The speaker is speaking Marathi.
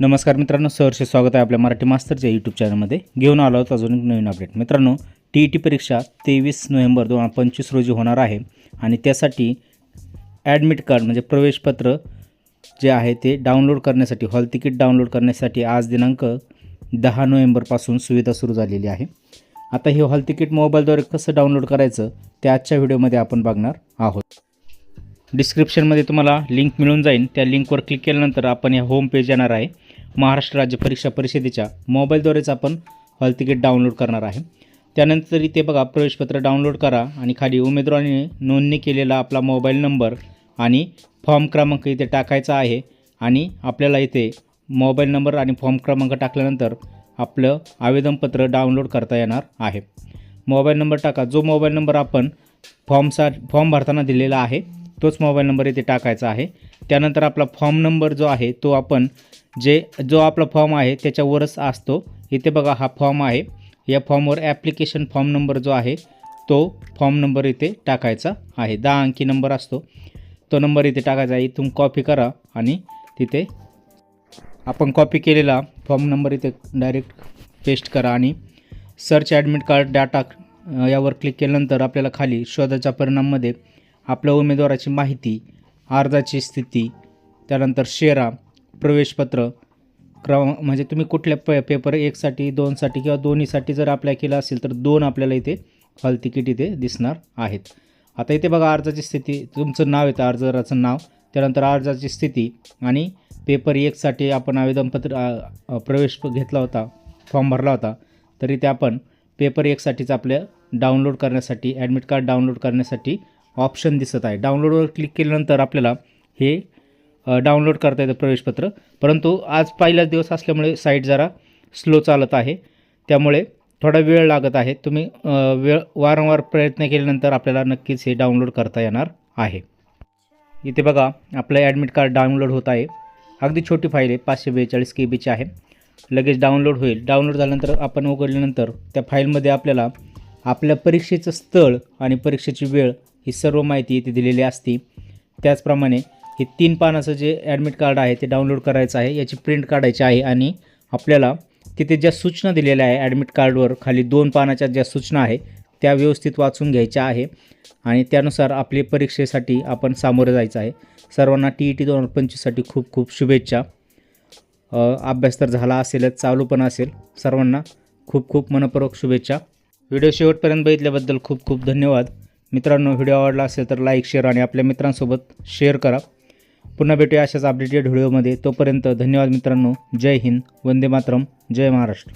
नमस्कार मित्रांनो सहर्ष स्वागत आहे आपल्या मराठी मास्तरच्या यूट्यूब चॅनलमध्ये घेऊन आलो आहोत अजून एक नवीन अपडेट मित्रांनो टी ई टी परीक्षा तेवीस नोव्हेंबर दोन हजार पंचवीस रोजी होणार आहे आणि त्यासाठी ॲडमिट कार्ड म्हणजे प्रवेशपत्र जे आहे ते डाउनलोड करण्यासाठी हॉल तिकीट डाउनलोड करण्यासाठी आज दिनांक दहा नोव्हेंबरपासून सुविधा सुरू झालेली आहे. आता हे हॉल तिकीट मोबाईलद्वारे कसं डाउनलोड करायचं ते आजच्या व्हिडिओमध्ये आपण बघणार आहोत. डिस्क्रिप्शनमध्ये तुम्हाला लिंक मिळून जाईल. त्या लिंकवर क्लिक केल्यानंतर आपण या होम पेज येणार आहे. महाराष्ट्र राज्य परीक्षा परिषदेच्या मोबाईलद्वारेच आपण हॉल तिकीट डाउनलोड करणार आहे. त्यानंतर इथे बघा प्रवेशपत्र डाउनलोड करा आणि खाली उमेदवाराने नोंदणी केलेला आपला मोबाईल नंबर आणि फॉर्म क्रमांक इथे टाकायचा आहे आणि आपल्याला इथे मोबाईल नंबर आणि फॉर्म क्रमांक टाकल्यानंतर आपलं आवेदनपत्र डाउनलोड करता येणार आहे. मोबाईल नंबर टाका. जो मोबाईल नंबर आपण फॉर्मसा फॉर्म भरताना दिलेला आहे तोच मोबाईल नंबर इथे टाकायचा आहे. त्यानंतर आपला फॉर्म नंबर जो आहे तो आपण जे जो आपला फॉर्म आहे त्याच्यावरच असतो. इथे बघा हा फॉर्म आहे. या फॉर्मवर ॲप्लिकेशन फॉर्म नंबर जो आहे तो फॉर्म नंबर इथे टाकायचा आहे. दहा अंकी नंबर असतो. तो नंबर इथे टाकायचा आहे. इथून कॉपी करा आणि तिथे आपण कॉपी केलेला फॉर्म नंबर इथे डायरेक्ट पेस्ट करा आणि सर्च ॲडमिट कार्ड डाटा यावर क्लिक केल्यानंतर आपल्याला खाली शोधाच्या परिणाममध्ये आपल्या उमेदवाराची माहिती अर्जाची स्थिती त्यानंतर शेरा प्रवेशपत्र क्रम म्हणजे तुम्ही कुठल्या प पेपर एकसाठी दोनसाठी किंवा दोन्हीसाठी जर अप्लाय केलं असेल तर दोन आपल्याला इथे हॉल तिकीट इथे दिसणार आहेत. आता इथे बघा अर्जाची स्थिती तुमचं नाव येतं अर्जदाराचं नाव त्यानंतर अर्जाची स्थिती आणि पेपर एकसाठी आपण आवेदनपत्र प्रवेश घेतला होता फॉर्म भरला होता तरी ते आपण पेपर एकसाठीच आपल्या डाउनलोड करण्यासाठी ॲडमिट कार्ड डाउनलोड करण्यासाठी ऑप्शन दिसत आहे. डाउनलोडवर क्लिक केल्यानंतर आपल्याला हे डाउनलोड करता येतं प्रवेशपत्र. परंतु आज पहिलाच दिवस असल्यामुळे साईट जरा स्लो चालत आहे. त्यामुळे थोडा वेळ लागत आहे. तुम्ही वेळ वारंवार प्रयत्न केल्यानंतर आपल्याला नक्कीच हे डाउनलोड करता येणार आहे. इथे बघा आपलं ॲडमिट कार्ड डाउनलोड होत आहे. अगदी छोटी फाईल आहे पाचशे बेचाळीस के बीची आहे. लगेच डाउनलोड होईल. डाउनलोड झाल्यानंतर आपण उघडल्यानंतर त्या फाईलमध्ये आपल्याला आपल्या परीक्षेचं स्थळ आणि परीक्षेची वेळ ही सर्व माहिती इथे दिलेली असते. त्याचप्रमाणे हे तीन पानाचं जे ॲडमिट कार्ड आहे ते डाउनलोड करायचं आहे याची प्रिंट काढायची आहे आणि आपल्याला तिथे ज्या सूचना दिलेल्या आहे ॲडमिट कार्डवर खाली दोन पानाच्या ज्या सूचना आहे त्या व्यवस्थित वाचून घ्यायच्या आहे आणि त्यानुसार आपली परीक्षेसाठी आपण सामोरं जायचं आहे. सर्वांना टी ई टी दोन हजार पंचवीससाठी खूप खूप शुभेच्छा. अभ्यास तर झाला असेलच चालू पण असेल. सर्वांना खूप खूप मनपूर्वक शुभेच्छा. व्हिडिओ शेवटपर्यंत बघितल्याबद्दल खूप खूप धन्यवाद. मित्रांनो व्हिडिओ आवडला असेल तर लाईक शेअर आणि आपल्या मित्रांसोबत शेअर करा. पुन्हा भेटूया अशाच अपडेटेड व्हिडिओमध्ये. तोपर्यंत धन्यवाद मित्रांनो. जय हिंद. वंदे मातरम. जय महाराष्ट्र.